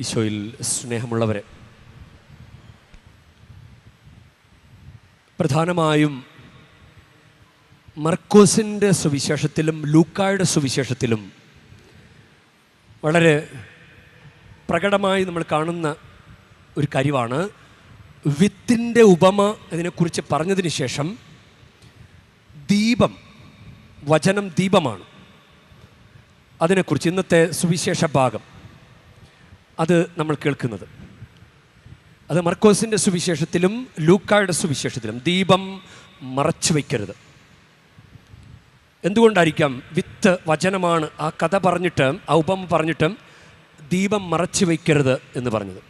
ഈശോയിൽ സ്നേഹമുള്ളവരെ പ്രധാനമായും മർക്കോസിന്റെ സുവിശേഷത്തിലും ലൂക്കായുടെ സുവിശേഷത്തിലും വളരെ പ്രകടമായി നമ്മൾ കാണുന്ന ഒരു കാര്യമാണ്. വിത്തിന്റെ ഉപമ ഇതിനെക്കുറിച്ച് പറഞ്ഞതിന് ശേഷം ദീപം വചനം ദീപമാണ്. അതിനെക്കുറിച്ച് ഇന്നത്തെ സുവിശേഷ ഭാഗം. അത് നമ്മൾ കേൾക്കുന്നത്. അത് മർക്കോസിന്റെ സുവിശേഷത്തിലും ലൂക്കായുടെ സുവിശേഷത്തിലും. ദീപം മറച്ചു വയ്ക്കരുത് എന്തുകൊണ്ടായിരിക്കാം വിത്ത് വചനമാണ് ആ കഥ പറഞ്ഞിട്ട് ആ ഉപമ പറഞ്ഞിട്ട് ദീപം മറച്ചു വയ്ക്കരുത് എന്ന് പറഞ്ഞത്?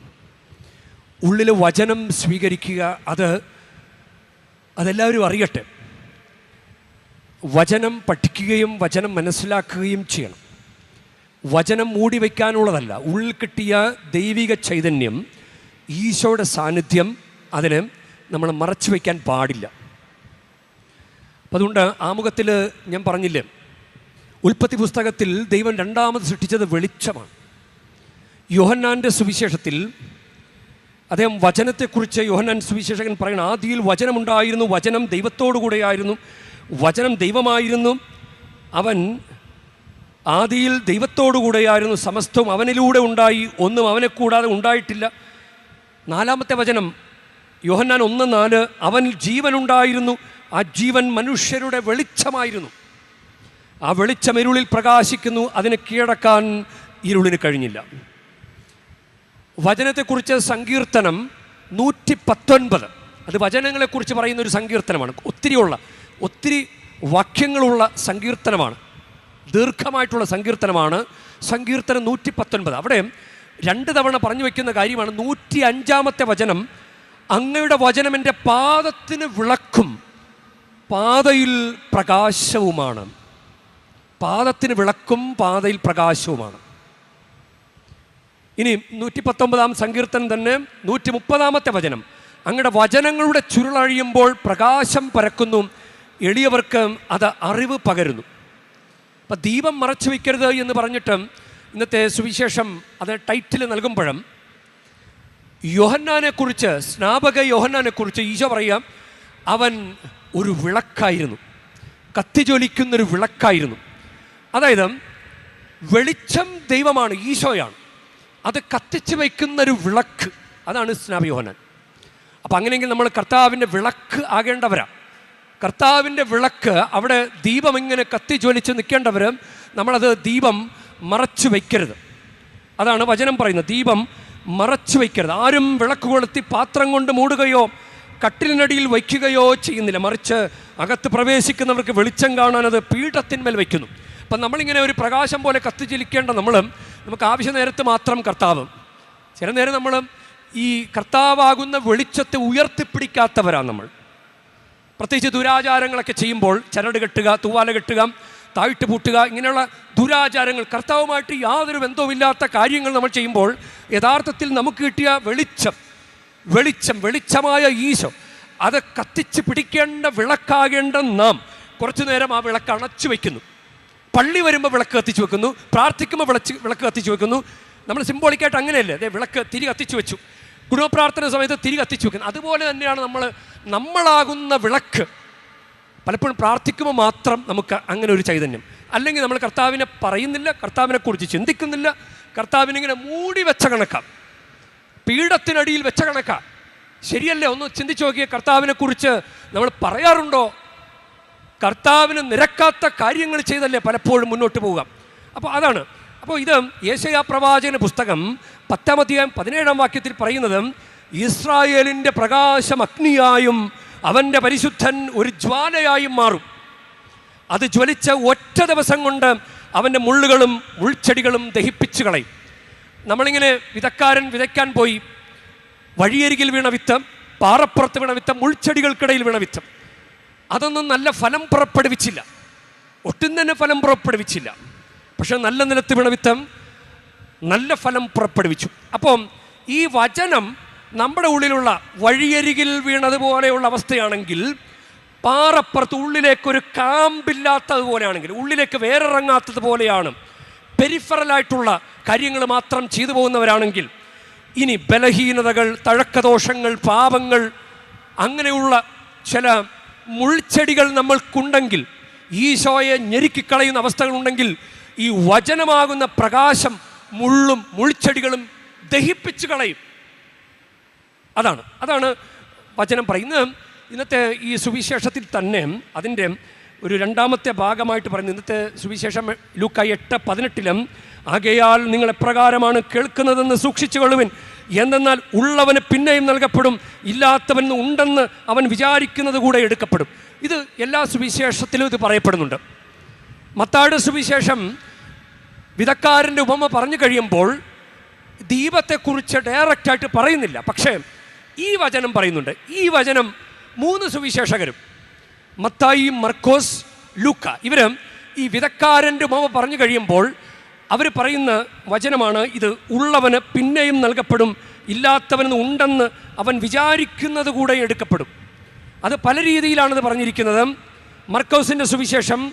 ഉള്ളിൽ വചനം സ്വീകരിക്കുക അത് അതെല്ലാവരും അറിയട്ടെ. വചനം പഠിക്കുകയും വചനം മനസ്സിലാക്കുകയും ചെയ്യണം. വചനം മൂടി വയ്ക്കാനുള്ളതല്ല. ഉള്ളിൽ കിട്ടിയ ദൈവിക ചൈതന്യം ഈശോയുടെ സാന്നിധ്യം അതിന് നമ്മൾ മറച്ചു വയ്ക്കാൻ പാടില്ല. അപ്പം അതുകൊണ്ട് ആമുഖത്തിൽ ഞാൻ പറഞ്ഞില്ലേ ഉൽപ്പത്തി പുസ്തകത്തിൽ ദൈവം രണ്ടാമത് സൃഷ്ടിച്ചത് വെളിച്ചമാണ്. യോഹന്നാന്റെ സുവിശേഷത്തിൽ അദ്ദേഹം വചനത്തെക്കുറിച്ച് യോഹന്നാൻ സുവിശേഷകൻ പറയുന്ന ആദിയിൽ വചനമുണ്ടായിരുന്നു വചനം ദൈവത്തോടു കൂടെയായിരുന്നു വചനം ദൈവമായിരുന്നു. അവൻ ആദിയിൽ ദൈവത്തോടുകൂടെയായിരുന്നു സമസ്തവും അവനിലൂടെ ഉണ്ടായി ഒന്നും അവനെ കൂടാതെ ഉണ്ടായിട്ടില്ല. നാലാമത്തെ വചനം യോഹന്നാൻ ഒന്ന് നാല് അവനിൽ ജീവനുണ്ടായിരുന്നു ആ ജീവൻ മനുഷ്യരുടെ വെളിച്ചമായിരുന്നു. ആ വെളിച്ചം ഇരുളിൽ പ്രകാശിക്കുന്നു അതിനെ കീഴടക്കാൻ ഇരുളിന് കഴിഞ്ഞില്ല. വചനത്തെക്കുറിച്ച് സങ്കീർത്തനം നൂറ്റി പത്തൊൻപത് അത് വചനങ്ങളെക്കുറിച്ച് പറയുന്ന ഒരു സങ്കീർത്തനമാണ്. ഒത്തിരിയുള്ള ഒത്തിരി വാക്യങ്ങളുള്ള സങ്കീർത്തനമാണ്. ദീർഘമായിട്ടുള്ള സങ്കീർത്തനമാണ്. സങ്കീർത്തനം നൂറ്റി പത്തൊൻപത് അവിടെ രണ്ട് തവണ പറഞ്ഞു വയ്ക്കുന്ന കാര്യമാണ്. നൂറ്റി അഞ്ചാമത്തെ വചനം അങ്ങയുടെ വചനം എന്റെ പാദത്തിന് വിളക്കും. പാതയിൽ പ്രകാശവുമാണ്. പാദത്തിന് വിളക്കും പാതയിൽ പ്രകാശവുമാണ്. ഇനി നൂറ്റി പത്തൊമ്പതാം സങ്കീർത്തനം തന്നെ നൂറ്റി മുപ്പതാമത്തെ വചനം. അങ്ങയുടെ വചനങ്ങളുടെ ചുരുളഴിയുമ്പോൾ പ്രകാശം പരക്കുന്നു. എളിയവർക്ക് അത് അറിവ് പകരുന്നു. അപ്പം ദീപം മറച്ചു വയ്ക്കരുത് എന്ന് പറഞ്ഞിട്ടും ഇന്നത്തെ സുവിശേഷം അത് ടൈറ്റിൽ നൽകുമ്പോഴും യോഹന്നാനെക്കുറിച്ച് സ്നാപക യോഹന്നാനെക്കുറിച്ച് ഈശോ പറയാം അവൻ ഒരു വിളക്കായിരുന്നു. കത്തിജ്വലിക്കുന്നൊരു വിളക്കായിരുന്നു. അതായത് വെളിച്ചം ദൈവമാണ് ഈശോയാണ്. അത് കത്തിച്ച് വയ്ക്കുന്നൊരു വിളക്ക്. അതാണ് സ്നാപ യോഹന്നാൻ. അപ്പം അങ്ങനെയെങ്കിൽ നമ്മൾ കർത്താവിന്റെ വിളക്ക് ആകേണ്ടവരാ. കർത്താവിന്റെ വിളക്ക് അവിടെ ദീപം ഇങ്ങനെ കത്തി കത്തിജ്വലിച്ച് നിൽക്കേണ്ടവർ നമ്മളത് ദീപം മറച്ചു വയ്ക്കരുത്. അതാണ് വചനം പറയുന്നത്. ദീപം മറച്ചു വയ്ക്കരുത്. ആരും വിളക്ക് കൊളുത്തി പാത്രം കൊണ്ട് മൂടുകയോ കട്ടിലിനടിയിൽ വയ്ക്കുകയോ ചെയ്യുന്നില്ല. മറിച്ച് അകത്ത് പ്രവേശിക്കുന്നവർക്ക് വെളിച്ചം കാണാൻ അത് പീഠത്തിന്മേൽ വയ്ക്കുന്നു. അപ്പം നമ്മളിങ്ങനെ ഒരു പ്രകാശം പോലെ കത്തിച്ചിരിക്കേണ്ട നമ്മൾ നമുക്ക് ആവശ്യ നേരത്ത് മാത്രം കർത്താവ്. ചില നേരം നമ്മൾ ഈ കർത്താവാകുന്ന വെളിച്ചത്തെ ഉയർത്തിപ്പിടിക്കാത്തവരാണ് നമ്മൾ. പ്രത്യേകിച്ച് ദുരാചാരങ്ങളൊക്കെ ചെയ്യുമ്പോൾ ചരട് കെട്ടുക തൂവാല കെട്ടുക താഴ്ട്ട് പൂട്ടുക ഇങ്ങനെയുള്ള ദുരാചാരങ്ങൾ കർത്താവുമായിട്ട് യാതൊരു ബന്ധവുമില്ലാത്ത കാര്യങ്ങൾ നമ്മൾ ചെയ്യുമ്പോൾ യഥാർത്ഥത്തിൽ നമുക്ക് കിട്ടിയ വെളിച്ചം വെളിച്ചം വെളിച്ചമായ ഈശോ. അത് കത്തിച്ച് പിടിക്കേണ്ട വിളക്കാകേണ്ട നാം കുറച്ചു നേരം ആ വിളക്ക് അണച്ചു വയ്ക്കുന്നു. പള്ളി വരുമ്പോൾ വിളക്ക് കത്തിച്ച് വെക്കുന്നു പ്രാർത്ഥിക്കുമ്പോൾ വിളച്ച് വിളക്ക് കത്തിച്ച് വെക്കുന്നു. നമ്മൾ സിംബോളിക്കായിട്ട് അങ്ങനെയല്ലേ? അതെ വിളക്ക് തിരി കത്തിച്ച് വെച്ചു. കുടുംബപ്രാർത്ഥന സമയത്ത് തിരി കത്തിച്ച് വെക്കുന്നു. അതുപോലെ തന്നെയാണ് നമ്മൾ നമ്മളാകുന്ന വിളക്ക് പലപ്പോഴും പ്രാർത്ഥിക്കുമ്പോൾ മാത്രം നമുക്ക് അങ്ങനെ ഒരു ചൈതന്യം. അല്ലെങ്കിൽ നമ്മൾ കർത്താവിനെ പറയുന്നില്ല കർത്താവിനെ കുറിച്ച് ചിന്തിക്കുന്നില്ല കർത്താവിനിങ്ങനെ മൂടി വെച്ച കണക്കാം. പീഠത്തിനടിയിൽ വെച്ച കണക്കാം. ശരിയല്ലേ? ഒന്ന് ചിന്തിച്ചു നോക്കിയ കർത്താവിനെ കുറിച്ച് നമ്മൾ പറയാറുണ്ടോ? കർത്താവിന് നിരക്കാത്ത കാര്യങ്ങൾ ചെയ്തല്ലേ പലപ്പോഴും മുന്നോട്ട് പോവുക. അപ്പോൾ അതാണ് അപ്പോൾ ഇത് യേശയാ പ്രവാചകന പുസ്തകം പത്താം അധ്യായം പതിനേഴാം വാക്യത്തിൽ പറയുന്നത് ഇസ്രായേലിന്റെ പ്രകാശം അഗ്നിയായും അവന്റെ പരിശുദ്ധൻ ഒരു ജ്വാലയായും മാറും. അത് ജ്വലിച്ച ഒറ്റ ദിവസം കൊണ്ട് അവന്റെ മുള്ളുകളും മുൾച്ചെടികളും ദഹിപ്പിച്ചു കളയും. നമ്മളിങ്ങനെ വിതക്കാരൻ വിതയ്ക്കാൻ പോയി. വഴിയരികിൽ വീണ വിത്തം പാറപ്പുറത്ത് വീണ വിത്തം മുൾച്ചെടികൾക്കിടയിൽ വീണ വിത്തം. അതൊന്നും നല്ല ഫലം പുറപ്പെടുവിച്ചില്ല. ഒട്ടും തന്നെ ഫലം പുറപ്പെടുവിച്ചില്ല. പക്ഷെ നല്ല നിലത്ത് വീണ വിത്തം നല്ല ഫലം പുറപ്പെടുവിച്ചു. അപ്പം ഈ വചനം നമ്മുടെ ഉള്ളിലുള്ള വഴിയരികിൽ വീണതുപോലെയുള്ള അവസ്ഥയാണെങ്കിൽ പാറപ്പുറത്ത് ഉള്ളിലേക്കൊരു കാമ്പില്ലാത്തതുപോലെയാണെങ്കിൽ ഉള്ളിലേക്ക് വേറിറങ്ങാത്തത് പോലെയാണ് പെരിഫറലായിട്ടുള്ള കാര്യങ്ങൾ മാത്രം ചെയ്തു പോകുന്നവരാണെങ്കിൽ ഇനി ബലഹീനതകൾ തഴക്കദോഷങ്ങൾ പാപങ്ങൾ അങ്ങനെയുള്ള ചില മുൾച്ചെടികൾ നമ്മൾക്കുണ്ടെങ്കിൽ ഈശോയെ ഞെരുക്കിക്കളയുന്ന അവസ്ഥകളുണ്ടെങ്കിൽ ഈ വചനമാകുന്ന പ്രകാശം മുള്ളും മുൾച്ചെടികളും ദഹിപ്പിച്ചു കളയും. അതാണ് അതാണ് വചനം പറയുന്നത്. ഇന്നത്തെ ഈ സുവിശേഷത്തിൽ തന്നെ അതിന്റെ ഒരു രണ്ടാമത്തെ ഭാഗമായിട്ട് പറയുന്നത്. ഇന്നത്തെ സുവിശേഷം ലൂക്ക എട്ട് പതിനെട്ടിലും ആകയാൽ നിങ്ങൾ എപ്രകാരമാണ് കേൾക്കുന്നതെന്ന് സൂക്ഷിച്ചു കൊള്ളുവിൻ എന്തെന്നാൽ ഉള്ളവന് പിന്നെയും നൽകപ്പെടും ഇല്ലാത്തവൻ ഉണ്ടെന്ന് അവൻ വിചാരിക്കുന്നത് കൂടെ എടുക്കപ്പെടും. ഇത് എല്ലാ സുവിശേഷത്തിലും ഇത് പറയപ്പെടുന്നുണ്ട്. മത്താട് സുവിശേഷം വിധക്കാരന്റെ ഉപമ പറഞ്ഞു കഴിയുമ്പോൾ ദീപത്തെക്കുറിച്ച് ഡയറക്റ്റായിട്ട് പറയുന്നില്ല. പക്ഷേ ഈ വചനം പറയുന്നുണ്ട്. ഈ വചനം മൂന്ന് സുവിശേഷകരും മത്തായി മർക്കോസ് ലൂക്ക ഇവർ ഈ വിധക്കാരന്റെ ഉപമ പറഞ്ഞു കഴിയുമ്പോൾ അവർ പറയുന്ന വചനമാണ് ഇത് ഉള്ളവന് പിന്നെയും നൽകപ്പെടും ഇല്ലാത്തവന് ഉണ്ടെന്ന് അവൻ വിചാരിക്കുന്നത് കൂടെ എടുക്കപ്പെടും. അത് പല രീതിയിലാണത് പറഞ്ഞിരിക്കുന്നത്. മർക്കൗസിന്റെ സുവിശേഷം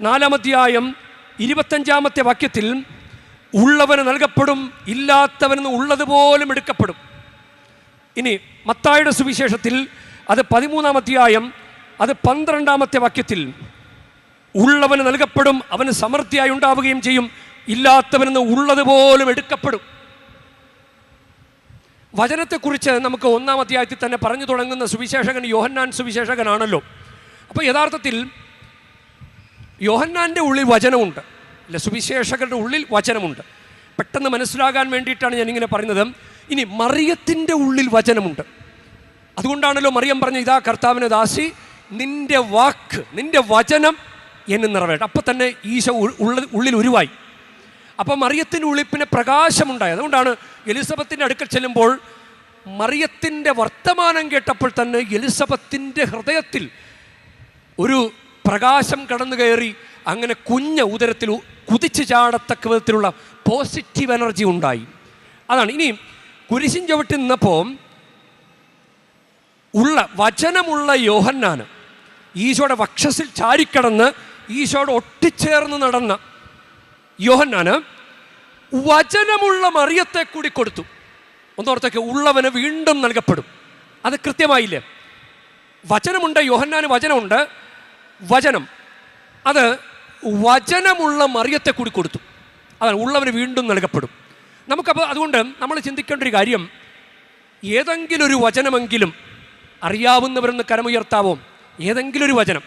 നാലാമധ്യായം ഇരുപത്തഞ്ചാമത്തെ വാക്യത്തിൽ ഉള്ളവന് നൽകപ്പെടും ഇല്ലാത്തവന് ഉള്ളതുപോലും എടുക്കപ്പെടും. ഇനി മത്തായുടെ സുവിശേഷത്തിൽ അത് പതിമൂന്നാം അധ്യായം അത് പന്ത്രണ്ടാമത്തെ വാക്യത്തിൽ ഉള്ളവന് നൽകപ്പെടും അവന് സമൃദ്ധിയായി ഉണ്ടാവുകയും ചെയ്യും ഇല്ലാത്തവനെന്ന് ഉള്ളതുപോലും എടുക്കപ്പെടും. വചനത്തെക്കുറിച്ച് നമുക്ക് ഒന്നാം അധ്യായത്തിൽ തന്നെ പറഞ്ഞു തുടങ്ങുന്ന സുവിശേഷകൻ യോഹന്നാൻ സുവിശേഷകനാണല്ലോ. അപ്പോൾ യഥാർത്ഥത്തിൽ യോഹന്നാന്റെ ഉള്ളിൽ വചനമുണ്ട്. അല്ല സുവിശേഷകരുടെ ഉള്ളിൽ വചനമുണ്ട്. പെട്ടെന്ന് മനസ്സിലാകാൻ വേണ്ടിയിട്ടാണ് ഞാനിങ്ങനെ പറയുന്നത്. ഇനി മറിയത്തിന്റെ ഉള്ളിൽ വചനമുണ്ട്. അതുകൊണ്ടാണല്ലോ മറിയം പറഞ്ഞ ഇതാ കർത്താവിന് ദാസി നിന്റെ വാക്ക് നിന്റെ വചനം എന്നെ നിറവേറ്റ. അപ്പം തന്നെ ഈശോ ഉള്ള ഉള്ളിൽ ഉരുവായി. അപ്പം മറിയത്തിന്റെ ഉള്ളിൽ പിന്നെ പ്രകാശമുണ്ടായി. അതുകൊണ്ടാണ് എലിസബത്തിന്റെ അടുക്കൽ ചെല്ലുമ്പോൾ മറിയത്തിന്റെ വർത്തമാനം കേട്ടപ്പോൾ തന്നെ എലിസബത്തിന്റെ ഹൃദയത്തിൽ ഒരു പ്രകാശം കടന്നു കയറി അങ്ങനെ കുഞ്ഞ ഉദരത്തിൽ കുതിച്ചു ചാടത്തക്ക വിധത്തിലുള്ള പോസിറ്റീവ് എനർജി ഉണ്ടായി. അതാണ് ഇനി കുരിശിൻ ചവിട്ടി നിന്നപ്പോൾ ഉള്ള വചനമുള്ള യോഹന്നാന് ഈശോയുടെ വക്ഷസിൽ ചാരിക്കടന്ന് ഈശോയുടെ ഒട്ടിച്ചേർന്ന് നടന്ന യോഹന്നാന് വചനമുള്ള മറിയത്തെ കൂടി കൊടുത്തു. ഒന്നോർത്തൊക്കെ ഉള്ളവന് വീണ്ടും നൽകപ്പെടും. അത് കൃത്യമായില്ലേ? വചനമുണ്ട് യോഹന്നാന് വചനമുണ്ട്. വചനം. അത് വചനമുള്ള മറിയത്തെ കൂടി കൊടുത്തു. അതാണ് ഉള്ളവന് വീണ്ടും നൽകപ്പെടും. നമുക്കപ്പോൾ അതുകൊണ്ട് നമ്മൾ ചിന്തിക്കേണ്ട ഒരു കാര്യം ഏതെങ്കിലും ഒരു വചനമെങ്കിലും അറിയാവുന്നവരെന്ന് കരമുയർത്താവോ? ഏതെങ്കിലും ഒരു വചനം.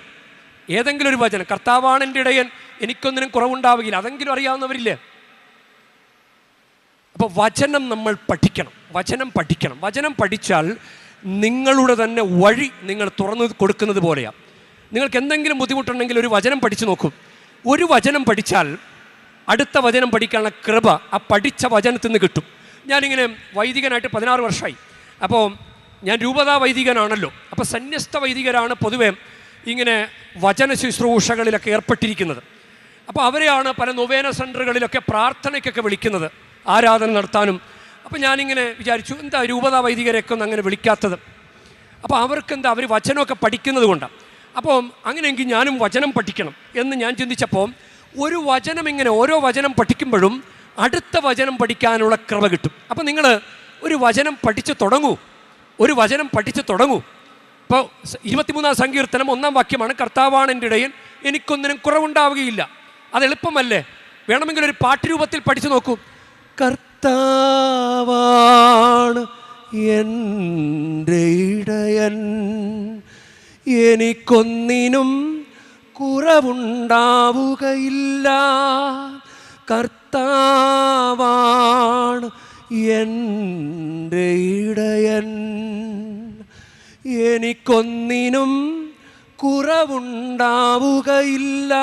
ഏതെങ്കിലും ഒരു വചനം. കർത്താവാണ് എന്റെ ഇടയൻ എനിക്കൊന്നിനും കുറവുണ്ടാവുകയില്ല. അതെങ്കിലും അറിയാവുന്നവരില്ലേ? അപ്പോൾ വചനം നമ്മൾ പഠിക്കണം. വചനം പഠിക്കണം. വചനം പഠിച്ചാൽ നിങ്ങളുടെ തന്നെ വഴി നിങ്ങൾ തുറന്നു കൊടുക്കുന്നത് പോലെയാണ് നിങ്ങൾക്ക് എന്തെങ്കിലും ബുദ്ധിമുട്ടുണ്ടെങ്കിൽ ഒരു വചനം പഠിച്ചു നോക്കും. ഒരു വചനം പഠിച്ചാൽ അടുത്ത വചനം പഠിക്കാനുള്ള കൃപ ആ പഠിച്ച വചനത്തിൽ നിന്ന് കിട്ടും. ഞാനിങ്ങനെ വൈദികനായിട്ട് പതിനാറ് വർഷമായി അപ്പോൾ ഞാൻ രൂപതാ വൈദികനാണല്ലോ. അപ്പോൾ സന്യസ്ത വൈദികരാണ് പൊതുവേ ഇങ്ങനെ വചന ശുശ്രൂഷകളിലൊക്കെ ഏർപ്പെട്ടിരിക്കുന്നത്. അപ്പോൾ അവരെയാണ് പല നൊവേന സെന്ററുകളിലൊക്കെ പ്രാർത്ഥനയ്ക്കൊക്കെ വിളിക്കുന്നത്. ആരാധന നടത്താനും. അപ്പോൾ ഞാനിങ്ങനെ വിചാരിച്ചു എന്താ രൂപതാ വൈദികരെയൊക്കെ ഒന്ന് അങ്ങനെ വിളിക്കാത്തത്? അപ്പോൾ അവർക്കെന്താ? അവർ വചനമൊക്കെ പഠിക്കുന്നത് കൊണ്ടാണ്. അപ്പോൾ അങ്ങനെയെങ്കിൽ ഞാനും വചനം പഠിക്കണം എന്ന് ഞാൻ ചിന്തിച്ചപ്പോൾ ഒരു വചനം ഇങ്ങനെ ഓരോ വചനം പഠിക്കുമ്പോഴും അടുത്ത വചനം പഠിക്കാനുള്ള ക്രമ കിട്ടും. അപ്പം നിങ്ങൾ ഒരു വചനം പഠിച്ചു തുടങ്ങൂ. ഒരു വചനം പഠിച്ചു തുടങ്ങൂ. ഇപ്പോൾ ഇരുപത്തിമൂന്നാം സങ്കീർത്തനം ഒന്നാം വാക്യമാണ് കർത്താവാണ് എന്റെ ഇടയിൽ എനിക്കൊന്നിനും കുറവുണ്ടാവുകയില്ല. അത് എളുപ്പമല്ലേ? വേണമെങ്കിൽ ഒരു പാട്ടുരൂപത്തിൽ പഠിച്ചു നോക്കൂ. കർത്താവാണ് എന്റെ ഇടയൻ എനിക്കൊന്നിനും കുറവുണ്ടാവുകയില്ല. കർത്താവാണ് എന്റെ ഇടയൻ. എനിക്കൊന്നിനും കുറവുണ്ടാവുകയില്ല.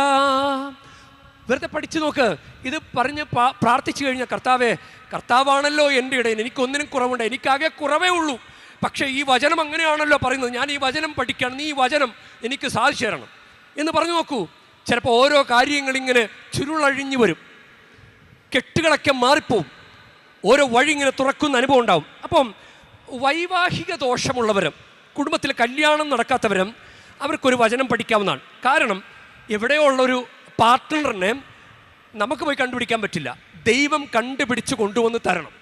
വെറുതെ പഠിച്ചു നോക്ക്. ഇത് പറഞ്ഞ് പ്രാർത്ഥിച്ചു കഴിഞ്ഞാൽ കർത്താവേ കർത്താവാണല്ലോ എന്റെ ഇടയിൽ എനിക്കൊന്നിനും കുറവുണ്ട്. എനിക്കാകെ കുറവേ ഉള്ളൂ. പക്ഷേ ഈ വചനം അങ്ങനെയാണല്ലോ പറയുന്നത്. ഞാൻ ഈ വചനം പഠിക്കണം നീ ഈ വചനം എനിക്ക് സാധിച്ചു തരണം എന്ന് പറഞ്ഞു നോക്കൂ. ചിലപ്പോൾ ഓരോ കാര്യങ്ങളിങ്ങനെ ചുരുളഴിഞ്ഞു വരും. കെട്ടുകളൊക്കെ മാറിപ്പോവും. ഓരോ വഴി ഇങ്ങനെ തുറക്കുന്ന അനുഭവം ഉണ്ടാവും. അപ്പം വൈവാഹിക ദോഷമുള്ളവരും കുടുംബത്തിൽ കല്യാണം നടക്കാത്തവരും അവർക്കൊരു വചനം പഠിക്കാവുന്നതാണ്. കാരണം എവിടെയോ ഉള്ളൊരു പാർട്ട്ണറിനെ നമുക്ക് പോയി കണ്ടുപിടിക്കാൻ പറ്റില്ല. ദൈവം കണ്ടുപിടിച്ച് കൊണ്ടുവന്ന് തരണം.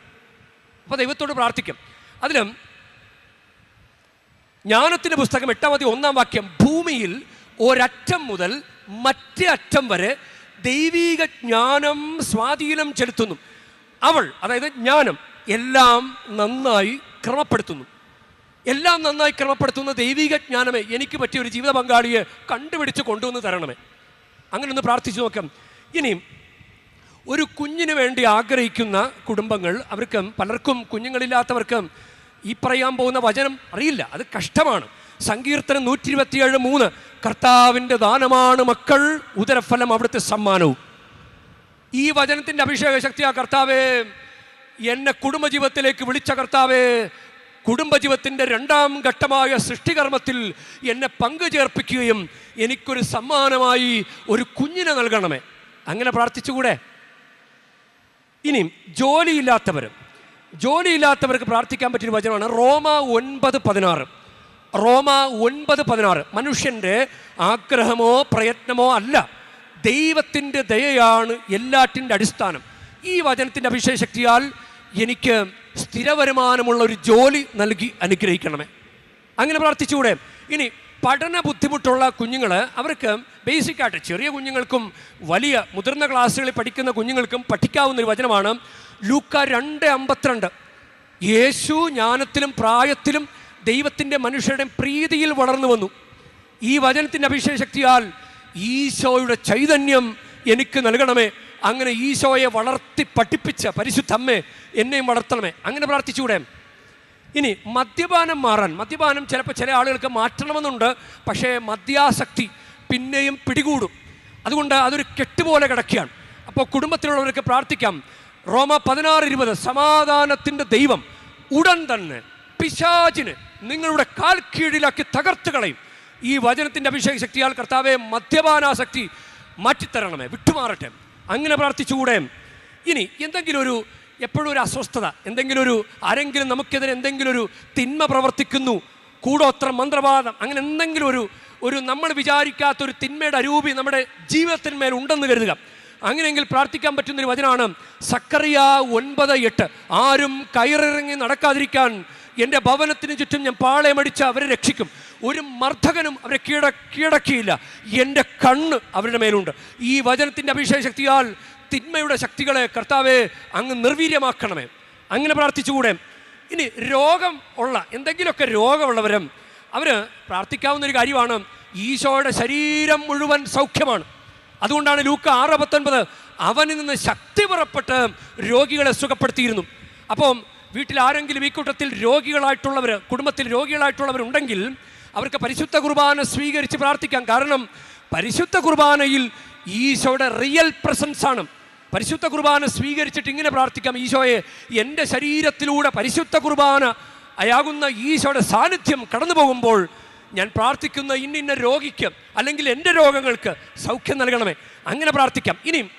അപ്പോൾ ദൈവത്തോട് പ്രാർത്ഥിക്കും. അതിലും ജ്ഞാനത്തിന്റെ പുസ്തകം എട്ടാമതി ഒന്നാം വാക്യം ഭൂമിയിൽ ഒരറ്റം മുതൽ മറ്റേ അറ്റം വരെ ദൈവീക ജ്ഞാനം സ്വാധീനം ചെലുത്തുന്നു. അവൾ അതായത് ജ്ഞാനം എല്ലാം നന്നായി ക്രമപ്പെടുത്തുന്നു. എല്ലാം നന്നായി ക്രമപ്പെടുത്തുന്ന ദൈവിക ജ്ഞാനമേ എനിക്ക് പറ്റിയ ഒരു ജീവിത പങ്കാളിയെ കണ്ടുപിടിച്ച് കൊണ്ടുവന്ന് തരണമേ. അങ്ങനെ ഒന്ന് പ്രാർത്ഥിച്ചു നോക്കാം. ഇനിയും ഒരു കുഞ്ഞിന് വേണ്ടി ആഗ്രഹിക്കുന്ന കുടുംബങ്ങൾ അവർക്ക് പലർക്കും കുഞ്ഞുങ്ങളില്ലാത്തവർക്ക് ഈ പറയാൻ പോകുന്ന വചനം അറിയില്ല. അത് കഷ്ടമാണ്. സങ്കീർത്തനം നൂറ്റി ഇരുപത്തിയേഴ് മൂന്ന്. കർത്താവിന്റെ ദാനമാണ് മക്കൾ ഉദരഫലം അവിടുത്തെ സമ്മാനവും. ഈ വചനത്തിന്റെ അഭിഷേക ശക്തിയാ കർത്താവേ എന്നെ കുടുംബജീവിതത്തിലേക്ക് വിളിച്ച കർത്താവേ കുടുംബജീവിതത്തിന്റെ രണ്ടാം ഘട്ടമായ സൃഷ്ടികർമ്മത്തിൽ എന്നെ പങ്കുചേർപ്പിക്കുകയും എനിക്കൊരു സമ്മാനമായി ഒരു കുഞ്ഞിനെ നൽകണമേ. അങ്ങനെ പ്രാർത്ഥിച്ചുകൂടെ? ഇനിയും ജോലിയില്ലാത്തവർ ജോലിയില്ലാത്തവർക്ക് പ്രാർത്ഥിക്കാൻ പറ്റിയൊരു വചനമാണ് റോമ ഒൻപത് പതിനാറ്. റോമ ഒൻപത് പതിനാറ്. മനുഷ്യന്റെ ആഗ്രഹമോ പ്രയത്നമോ അല്ല. ദൈവത്തിന്റെ ദയയാണ് എല്ലാറ്റിന്റെ അടിസ്ഥാനം. ഈ വചനത്തിന്റെ അഭിഷേകശക്തിയാൽ എനിക്ക് സ്ഥിരവരുമാനമുള്ള ഒരു ജോലി നൽകി അനുഗ്രഹിക്കണമേ. അങ്ങനെ പ്രാർത്ഥിച്ചുകൂടെ? ഇനി പഠന ബുദ്ധിമുട്ടുള്ള കുഞ്ഞുങ്ങൾ അവർക്ക് ബേസിക്കായിട്ട് ചെറിയ കുഞ്ഞുങ്ങൾക്കും വലിയ മുതിർന്ന ക്ലാസ്സുകളിൽ പഠിക്കുന്ന കുഞ്ഞുങ്ങൾക്കും പഠിക്കാവുന്ന ഒരു വചനമാണ് ലൂക്ക രണ്ട് അമ്പത്തിരണ്ട്. യേശു ജ്ഞാനത്തിലും പ്രായത്തിലും ദൈവത്തിന്റെ മനുഷ്യരുടെ പ്രീതിയിൽ വളർന്നു വന്നു. ഈ വചനത്തിന്റെ അഭിഷേക ശക്തിയാൽ ഈശോയുടെ ചൈതന്യം എനിക്ക് നൽകണമേ. അങ്ങനെ ഈശോയെ വളർത്തി പഠിപ്പിച്ച പരിശുദ്ധമ്മേ എന്നെയും വളർത്തണമേ. അങ്ങനെ പ്രാർത്ഥിച്ചുകൂടെ? ഇനി മദ്യപാനം മാറാൻ. മദ്യപാനം ചിലപ്പോൾ ചില ആളുകൾക്ക് മാറ്റണമെന്നുണ്ട് പക്ഷേ മദ്യാസക്തി പിന്നെയും പിടികൂടും. അതുകൊണ്ട് അതൊരു കെട്ടുപോലെ കിടക്കുകയാണ്. അപ്പോൾ കുടുംബത്തിലുള്ളവർക്ക് പ്രാർത്ഥിക്കാം. റോമ പതിനാറ് ഇരുപത് സമാധാനത്തിന്റെ ദൈവം ഉടൻ തന്നെ പിശാചിന് നിങ്ങളുടെ കാൽ കീഴിലാക്കി തകർത്ത് കളയും. ഈ വചനത്തിന്റെ അഭിഷേക ശക്തിയാൽ കർത്താവെ മദ്യപാനാസക്തി മാറ്റിത്തരണമേ വിട്ടുമാറട്ടെ. അങ്ങനെ പ്രാർത്ഥിച്ചുകൂടെ. ഇനി എന്തെങ്കിലും ഒരു എപ്പോഴും ഒരു അസ്വസ്ഥത എന്തെങ്കിലും ഒരു ആരെങ്കിലും നമുക്കെതിരെ എന്തെങ്കിലും ഒരു തിന്മ പ്രവർത്തിക്കുന്നു കൂടോത്ര മന്ത്രവാദം അങ്ങനെ എന്തെങ്കിലും ഒരു ഒരു നമ്മൾ വിചാരിക്കാത്ത ഒരു തിന്മയുടെ അരൂപി നമ്മുടെ ജീവിതത്തിന്മേൽ ഉണ്ടെന്ന് കരുതുക. അങ്ങനെയെങ്കിൽ പ്രാർത്ഥിക്കാൻ പറ്റുന്നൊരു വചനമാണ് സക്കറിയ ഒൻപത് എട്ട്. ആരും കയറിറങ്ങി നടക്കാതിരിക്കാൻ എന്റെ ഭവനത്തിന് ചുറ്റും ഞാൻ പാളയമടിച്ച് അവരെ രക്ഷിക്കും. ഒരു മർദ്ദകനും അവരെ കീഴ കീഴടക്കിയില്ല. എന്റെ കണ്ണ് അവരുടെ മേലുണ്ട്. ഈ വചനത്തിന്റെ അഭിഷേക ശക്തിയാൽ തിന്മയുടെ ശക്തികളെ കർത്താവെ അങ്ങ് നിർവീര്യമാക്കണമേ. അങ്ങനെ പ്രാർത്ഥിച്ചുകൂടെ. ഇനി രോഗം ഉള്ള എന്തെങ്കിലുമൊക്കെ രോഗമുള്ളവരും അവർ പ്രാർത്ഥിക്കാവുന്ന ഒരു കാര്യമാണ്. ഈശോയുടെ ശരീരം മുഴുവൻ സൗഖ്യമാണ്. അതുകൊണ്ടാണ് ലൂക്ക് ആറ് പത്തൊൻപത് അവനിൽ നിന്ന് ശക്തി പുറപ്പെട്ട് രോഗികളെ സുഖപ്പെടുത്തിയിരുന്നു. അപ്പം വീട്ടിൽ ആരെങ്കിലും ഈ കൂട്ടത്തിൽ രോഗികളായിട്ടുള്ളവർ കുടുംബത്തിൽ രോഗികളായിട്ടുള്ളവരുണ്ടെങ്കിൽ അവർക്ക് പരിശുദ്ധ കുർബാന സ്വീകരിച്ച് പ്രാർത്ഥിക്കാം. കാരണം പരിശുദ്ധ കുർബാനയിൽ ഈശോയുടെ റിയൽ പ്രസൻസ് ആണ്. പരിശുദ്ധ കുർബാന സ്വീകരിച്ചിട്ട് ഇങ്ങനെ പ്രാർത്ഥിക്കാം. ഈശോയെ എന്റെ ശരീരത്തിലൂടെ പരിശുദ്ധ കുർബാന അയാകുന്ന ഈശോയുടെ സാന്നിധ്യം കടന്നു പോകുമ്പോൾ ഞാൻ പ്രാർത്ഥിക്കുന്ന ഇന്നിന്ന രോഗിക്ക് അല്ലെങ്കിൽ എന്റെ രോഗങ്ങൾക്ക് സൗഖ്യം നൽകണമേ. അങ്ങനെ പ്രാർത്ഥിക്കാം. ഇനിയും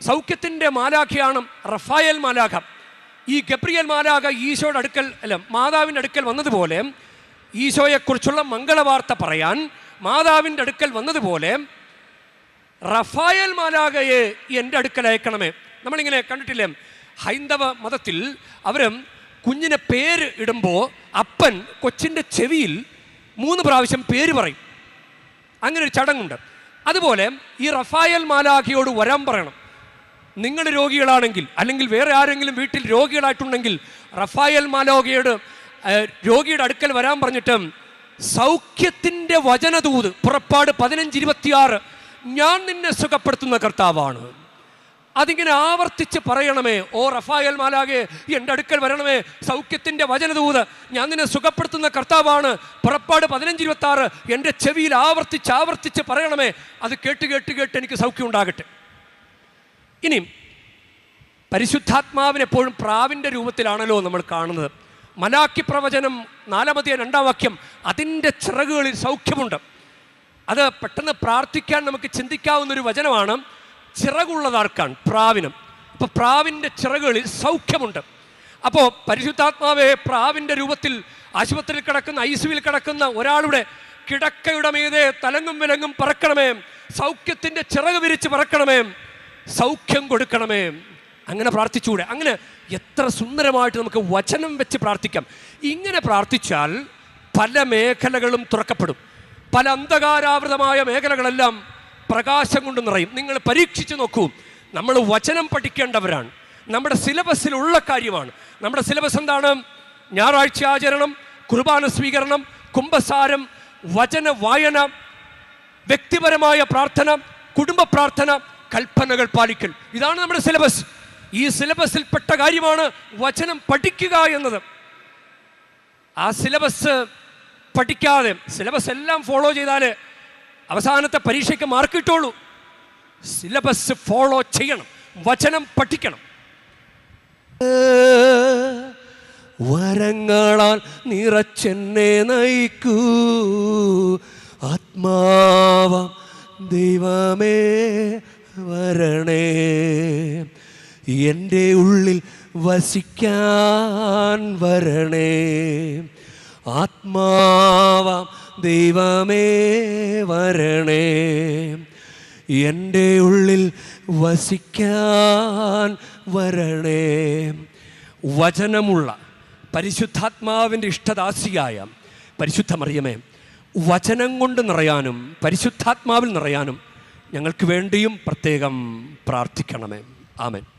സൗഖ്യത്തിന്റെ മാലാഖയാണ് റഫായൽ മാലാഖ. ഈ ഗബ്രിയൽ മാലാഖ ഈശോയുടെ അടുക്കൽ അല്ല മാതാവിന്റെ അടുക്കൽ വന്നതുപോലെ ഈശോയെക്കുറിച്ചുള്ള മംഗളവാർത്ത പറയാൻ മാതാവിന്റെ അടുക്കൽ വന്നതുപോലെ റഫായൽ മാലാഖയെ എന്റെ അടുക്കൽ അയക്കണമേ. നമ്മളിങ്ങനെ കണ്ടിട്ടില്ലേ? ഹൈന്ദവ മതത്തിൽ അവരും കുഞ്ഞിനെ പേര് ഇടുമ്പോൾ അപ്പൻ കൊച്ചിന്റെ ചെവിയിൽ മൂന്ന് പ്രാവശ്യം പേര് പറയും. അങ്ങനെ ഒരു ചടങ്ങുണ്ട്. അതുപോലെ ഈ റഫായൽ മാലാഖിയോട് വരാൻ പറയണം. നിങ്ങൾ രോഗികളാണെങ്കിൽ അല്ലെങ്കിൽ വേറെ ആരെങ്കിലും വീട്ടിൽ രോഗികളായിട്ടുണ്ടെങ്കിൽ റഫായൽ മാലാഖയോട് രോഗിയുടെ അടുക്കൽ വരാൻ പറഞ്ഞിട്ട് സൗഖ്യത്തിന്റെ വചനദൂത് പുറപ്പാട് പതിനഞ്ച് ഇരുപത്തിയാറ് ഞാൻ നിന്നെ സുഖപ്പെടുത്തുന്ന കർത്താവാണ്. അതിങ്ങനെ ആവർത്തിച്ച് പറയണമേ ഓ റഫായൽ മാലാകെ എന്റെ അടുക്കൽ വരണമേ സൗഖ്യത്തിന്റെ വചനദൂത് ഞാൻ നിന്നെ സുഖപ്പെടുത്തുന്ന കർത്താവാണ്. പുറപ്പാട് പതിനഞ്ച് ഇരുപത്തി ആറ് എന്റെ ചെവിയിൽ ആവർത്തിച്ച് ആവർത്തിച്ച് പറയണമേ അത് കേട്ട് കേട്ട് കേട്ട് എനിക്ക് സൗഖ്യം ഉണ്ടാകട്ടെ. ഇനി പരിശുദ്ധാത്മാവിനെപ്പോഴും പ്രാവിന്റെ രൂപത്തിലാണല്ലോ നമ്മൾ കാണുന്നത്. മലാക്കി പ്രവചനം നാലാമത്തെ രണ്ടാം വാക്യം അതിന്റെ ചിറകുകളിൽ സൗഖ്യമുണ്ട്. അത് പെട്ടെന്ന് പ്രാർത്ഥിക്കാൻ നമുക്ക് ചിന്തിക്കാവുന്നൊരു വചനമാണ്. ചിറകുള്ളതാർക്കാണ്? പ്രാവിനം. അപ്പോൾ പ്രാവിന്റെ ചിറകുകളിൽ സൗഖ്യമുണ്ട്. അപ്പോൾ പരിശുദ്ധാത്മാവെ പ്രാവിന്റെ രൂപത്തിൽ ആശുപത്രിയിൽ കിടക്കുന്ന ഐ സിയിൽ കിടക്കുന്ന ഒരാളുടെ കിടക്കയുടെ മീതെ തലങ്ങും വിലങ്ങും പറക്കണമേ. സൗഖ്യത്തിന്റെ ചിറക് വിരിച്ച് പറക്കണമേ. സൗഖ്യം കൊടുക്കണമേ. അങ്ങനെ പ്രാർത്ഥിച്ചുകൂടെ. അങ്ങനെ എത്ര സുന്ദരമായിട്ട് നമുക്ക് വചനം വെച്ച് പ്രാർത്ഥിക്കാം. ഇങ്ങനെ പ്രാർത്ഥിച്ചാൽ പല മേഖലകളും തുറക്കപ്പെടും. പല അന്ധകാരാവൃതമായ മേഖലകളെല്ലാം പ്രകാശം കൊണ്ട് നിറയും. നിങ്ങൾ പരീക്ഷിച്ചു നോക്കൂ. നമ്മൾ വചനം പഠിക്കേണ്ടവരാണ്. നമ്മുടെ സിലബസിലുള്ള കാര്യമാണ്. നമ്മുടെ സിലബസ് എന്താണ്? ഞായറാഴ്ച ആചരണം കുർബാന സ്വീകരണം കുംഭസാരം വചന വായന വ്യക്തിപരമായ പ്രാർത്ഥന കുടുംബ പ്രാർത്ഥന കൽപ്പനകൾ പാലിക്കൽ. ഇതാണ് നമ്മുടെ സിലബസ്. ഈ സിലബസിൽപ്പെട്ട കാര്യമാണ് വചനം പഠിക്കുക എന്നത്. ആ സിലബസ് പഠിക്കാതെ സിലബസ് എല്ലാം ഫോളോ ചെയ്താൽ അവസാനത്തെ പരീക്ഷയ്ക്ക് മാർക്ക് കിട്ടുള്ളൂ. സിലബസ് ഫോളോ ചെയ്യണം. വചനം പഠിക്കണം. വരങ്ങളാൽ നിറച്ചെന്നെ നയിക്കൂ. ആത്മാവ ദൈവമേ വരണേ. എന്റെ ഉള്ളിൽ വസിക്കാൻ വരണേ. ആത്മാവാം ദൈവമേ വരണേ. എന്റെ ഉള്ളിൽ വസിക്കാൻ വരണേ. വചനമുള്ള പരിശുദ്ധാത്മാവിന്റെ ഇഷ്ടദാസിയായ പരിശുദ്ധമറിയമേ വചനം കൊണ്ട് നിറയാനും പരിശുദ്ധാത്മാവിൽ നിറയാനും ഞങ്ങൾക്ക് വേണ്ടിയും പ്രത്യേകം പ്രാർത്ഥിക്കണമേ. ആമേൻ.